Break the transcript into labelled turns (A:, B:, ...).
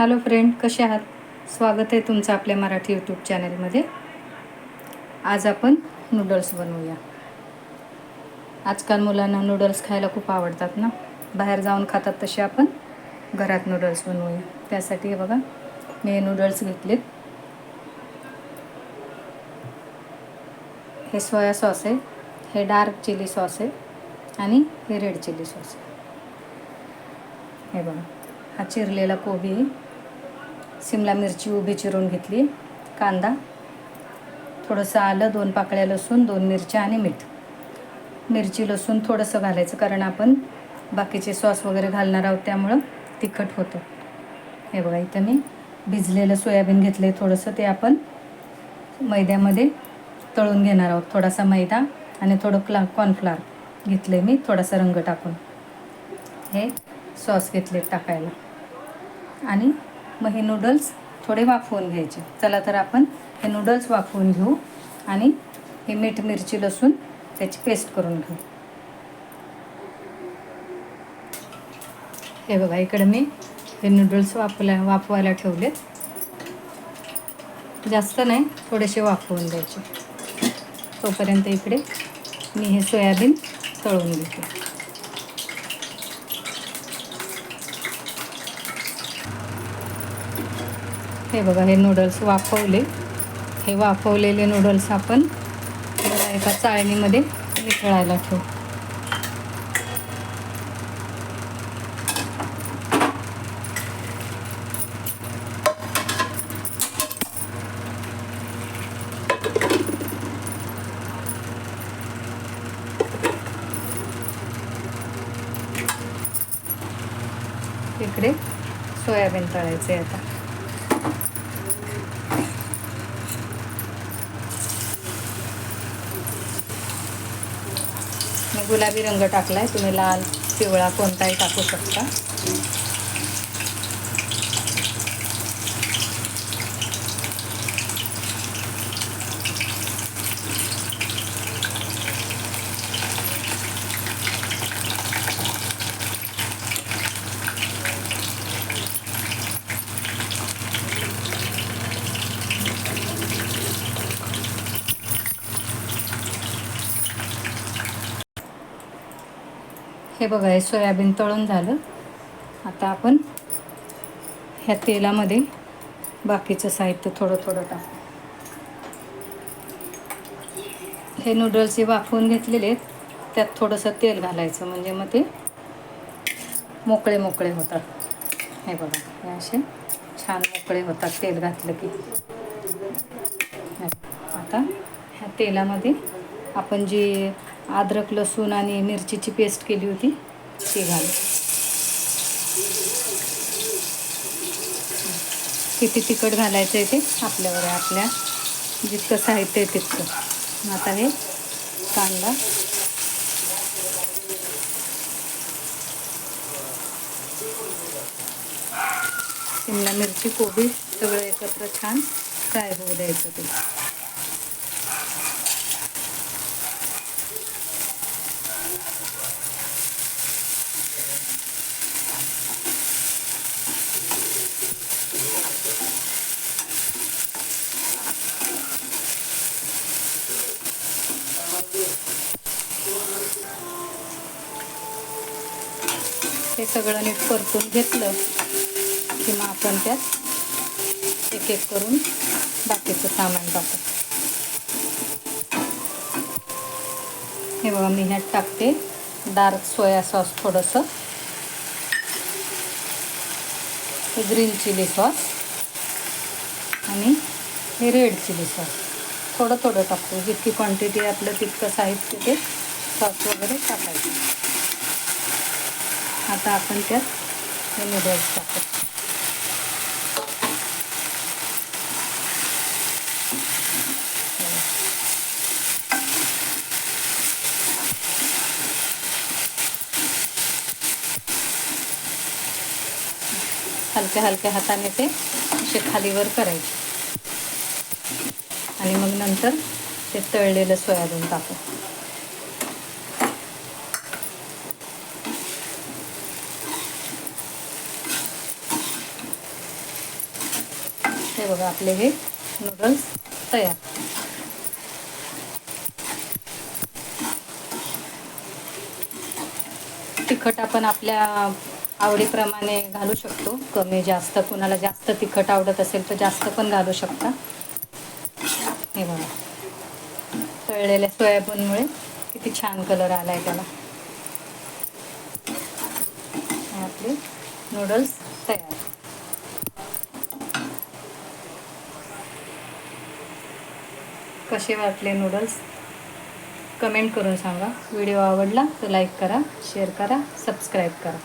A: Hello friend कसे आहात? स्वागत आहे तुमचं आपल्या मराठी यूट्यूब चॅनलमध्ये. आज आपण नूडल्स बनवूया. आजकाल मुलांना नूडल्स खायला खूप आवडतात ना? बाहेर जाऊन खातात तसे आपण. घरात नूडल्स बनवूया. त्यासाठी बघा मी हे नूडल्स घेतलेत. हे सोया सॉस आहे हे डार्क चिली सॉस आहे आणि हे रेड चिली सॉस आहे. हे बघा हा चिरलेला कोबी आहे. सिमला मिरची उभी चिरून घेतली. कांदा थोडंसं आलं दोन पाकळ्या लसूण दोन मिरच्या आणि मीठ. मिरची लसूण थोडंसं घालायचं कारण आपण बाकीचे सॉस वगैरे घालणार आहोत त्यामुळं तिखट होतं. हे बघा इथं मी भिजलेलं सोयाबीन घेतलं आहे थोडंसं ते आपण मैद्यामध्ये तळून घेणार आहोत. थोडासा मैदा आणि थोडं क्ला कॉर्नफ्लावर घेतलं आहे मी थोडासा रंग टाकून. हे सॉस घेतले टाकायला. आणि मग हे नूडल्स थोडे वाफवून घ्यायचे. चला तर आपण हे नूडल्स वाफवून घेऊ आणि हे मीठ मिरची लसूण त्याची पेस्ट करून घेऊ. हे बघा इकडे मी हे नूडल्स वाफला वाफवायला ठेवलेत. जास्त नाही थोडेसे वाफवून द्यायचे. तोपर्यंत इकडे मी हे सोयाबीन तळून घेते. हे बघा हे नूडल्स वाफवले. हे वाफवलेले नूडल्स आपण एका चाळणीमध्ये मिसळायला ठेवू. इकडे सोयाबीन तळायचे आता. गुलाबी रंग टाकला आहे तुम्ही लाल पिवळा कोणताही टाकू शकता. हे बघा हे सोयाबीन तळून झालं. आता आपण ह्या तेलामध्ये बाकीचं साहित्य थोडं थोडं टाकू. हे नूडल्स जे वाफवून घेतलेले आहेत. त्यात थोडंसं तेल घालायचं म्हणजे मग ते मोकळे मोकळे होतात. हे बघा हे असे छान मोकळे होतात तेल घातलं की. आता ह्या तेलामध्ये आपण जी अद्रक लसूण आणि मिरचीची पेस्ट केली होती. ती घाल. किती तिखट घालायचं आहे ते आपल्यावर आहे आपल्या. जितकं साहित्य आहे तितकं. आता हे कांदा. शिमला मिरची कोबी सगळं एकत्र छान फ्राय होऊ द्यायचं ते. हे सगळं नीट परतून घेतलं की मग आपण त्यात एक एक करून बाकीचं सामान टाकू. हे बघा मी ह्यात टाकते. डार्क सोया सॉस थोडंसं. Green chilli sauce. आणि हे रेड चिली सॉस. थोडं थोडं टाकतो जितकी क्वांटिटी आपलं तितकं साहित्य ते सॉस वगैरे टाकायचं. आता आपण त्यात हे नूडल्स टाकू. हलक्या हलक्या हाताने ते असे खालीवर करायचे. आणि मग नंतर ते तळलेलं सोयाबीन टाकू. हे बघा आपले हे नूडल्स तयार. तिखट आपण आपल्या आवडीप्रमाणे घालू शकतो. कमी जास्त कुणाला जास्त तिखट आवडत असेल तर जास्त पण घालू शकता. हे बघा. तळलेल्या सोयाबीनमुळे किती छान कलर आला आहे त्याला आपले नूडल्स तयार. कसे वाटले नूडल्स कमेंट करून सांगा. व्हिडिओ आवडला तर लाईक करा शेअर करा सबस्क्राईब करा.